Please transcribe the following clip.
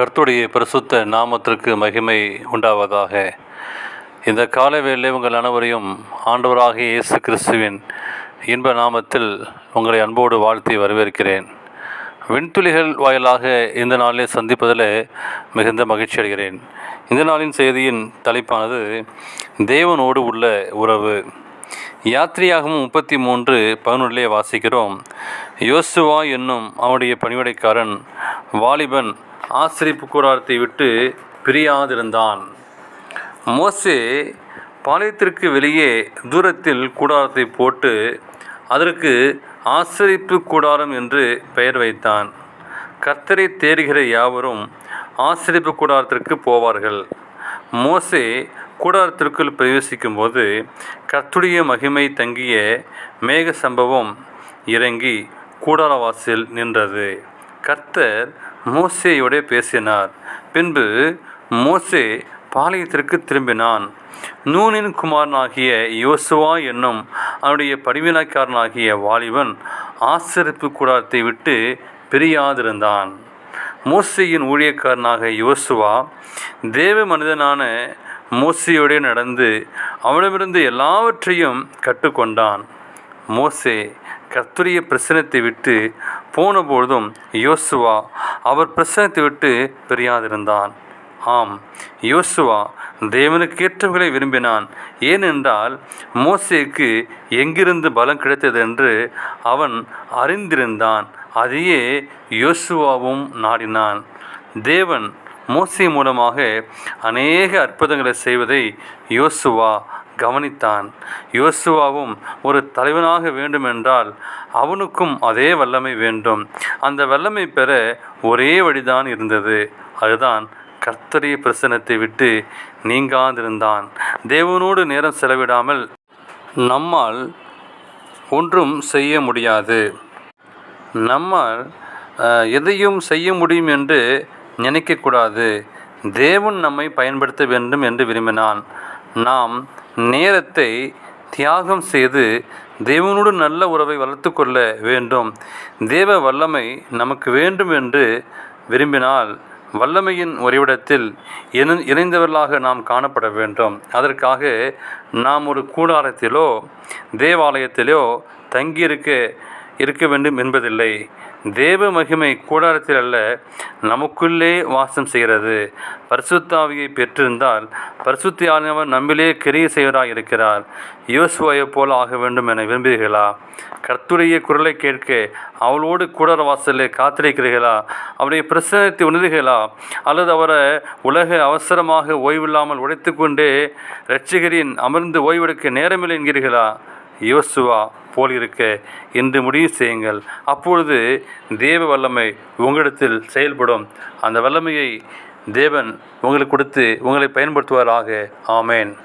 கர்த்துடைய பிரசுத்த நாமத்திற்கு மகிமை உண்டாவதாக. இந்த காலவேளை உங்கள் அனைவரையும் ஆண்டவராகிய இயேசு கிறிஸ்துவின் இன்ப நாமத்தில் உங்களை அன்போடு வாழ்த்தி வரவேற்கிறேன். விண்துளிகள் வாயிலாக இந்த நாளிலே சந்திப்பதில் மிகுந்த மகிழ்ச்சி அடைகிறேன். இந்த நாளின் செய்தியின் தலைப்பானது தேவனோடு உள்ள உறவு யாத்திரையாகவும் முப்பத்தி மூன்று பதினொன்றிலே வாசிக்கிறோம் யோசுவா என்னும் அவனுடைய பணிவிடைக்காரன் வாலிபன் ஆசிரிப்பு கூடாரத்தை விட்டு பிரியாதிருந்தான். மோசே பாளையத்திற்கு வெளியே தூரத்தில் கூடாரத்தை போட்டு அதற்கு ஆசிரிப்பு கூடாரம் என்று பெயர் வைத்தான். கர்த்தரை தேடுகிற யாவரும் ஆசிரிப்பு கூடாரத்திற்கு போவார்கள். மோசே கூடாரத்திற்குள் பிரவேசிக்கும் போது கர்த்துடைய மகிமை தங்கிய மேக சம்பவம் இறங்கி கூடாரவாசில் நின்றது. கர்த்தர் மோசேயோட பேசினார். பின்பு மோசே பாளையத்திற்கு திரும்பினான். நூனின் குமாரனாகிய யோசுவா என்னும் அவனுடைய படிவினாக்காரனாகிய வாலிபன் ஆசிரிப்பு கூடாரத்தை விட்டு பிரியாதிருந்தான். மோசையின் ஊழியக்காரனாக யோசுவா தேவ மனிதனான மோசையோடே நடந்து அவனிடமிருந்து எல்லாவற்றையும் கற்றுக்கொண்டான். மோசே கர்த்துரிய பிரசனத்தை விட்டு போனபொழுதும் யோசுவா அவர் பிரசனத்தை விட்டு பிரியாதிருந்தான். ஆம் யோசுவா தேவனுக்கு ஏற்றவர்களை விரும்பினான். ஏனென்றால் மோசேக்கு எங்கிருந்து பலம் கிடைத்தது என்று அவன் அறிந்திருந்தான். அதையே யோசுவாவும் நாடினான். தேவன் மோசி மூலமாக அநேக அற்புதங்களை செய்வதை யோசுவா கவனித்தான். யோசுவாவும் ஒரு தலைவனாக வேண்டுமென்றால் அவனுக்கும் அதே வல்லமை வேண்டும். அந்த வல்லமை பெற ஒரே வழிதான் இருந்தது. அதுதான் கர்த்தரிய பிரசனத்தை விட்டு நீங்காதிருந்தான். தேவனோடு நேரம் செலவிடாமல் நம்மால் ஒன்றும் செய்ய முடியாது. நம்மால் எதையும் செய்ய முடியும் என்று நினைக்கக்கூடாது. தேவன் நம்மை பயன்படுத்த வேண்டும் என்று விரும்பினான். நாம் நேரத்தை தியாகம் செய்து தேவனோடு நல்ல உறவை வளர்த்து கொள்ள வேண்டும். தேவ வல்லமை நமக்கு வேண்டும் என்று விரும்பினால் வல்லமையின் உறைவிடத்தில் இணைந்தவர்களாக நாம் காணப்பட வேண்டும். அதற்காக நாம் ஒரு கூடாரத்திலோ தேவாலயத்திலோ தங்கியிருக்க இருக்க வேண்டும் என்பதில்லை. தேவ மகிமை கூடாரத்தில் அல்ல நமக்குள்ளே வாசம் செய்கிறது. பரிசுத்தாவியை பெற்றிருந்தால் பரிசுத்தியானவர் நம்மிலே கிரிய செய்வராக இருக்கிறார். யோசுவாயை போல ஆக வேண்டும் என விரும்புகிறீர்களா? கர்த்துடைய குரலை கேட்க அவளோடு கூடார வாசலை காத்திருக்கிறீர்களா? அவருடைய பிரசனத்தை உணர்கிறீர்களா? அல்லது அவரை உலக அவசரமாக ஓய்வில்லாமல் உடைத்து கொண்டே ரட்சிகரின் அமர்ந்து ஓய்வெடுக்க நேரமில்லை என்கிறீர்களா? யோசுவா போல் இருக்க இன்று முடிவு செய்யுங்கள். அப்பொழுது தேவ வல்லமை உங்களிடத்தில் செயல்படும். அந்த வல்லமையை தேவன் உங்களுக்கு கொடுத்து உங்களை பயன்படுத்துவாராக. ஆமேன்.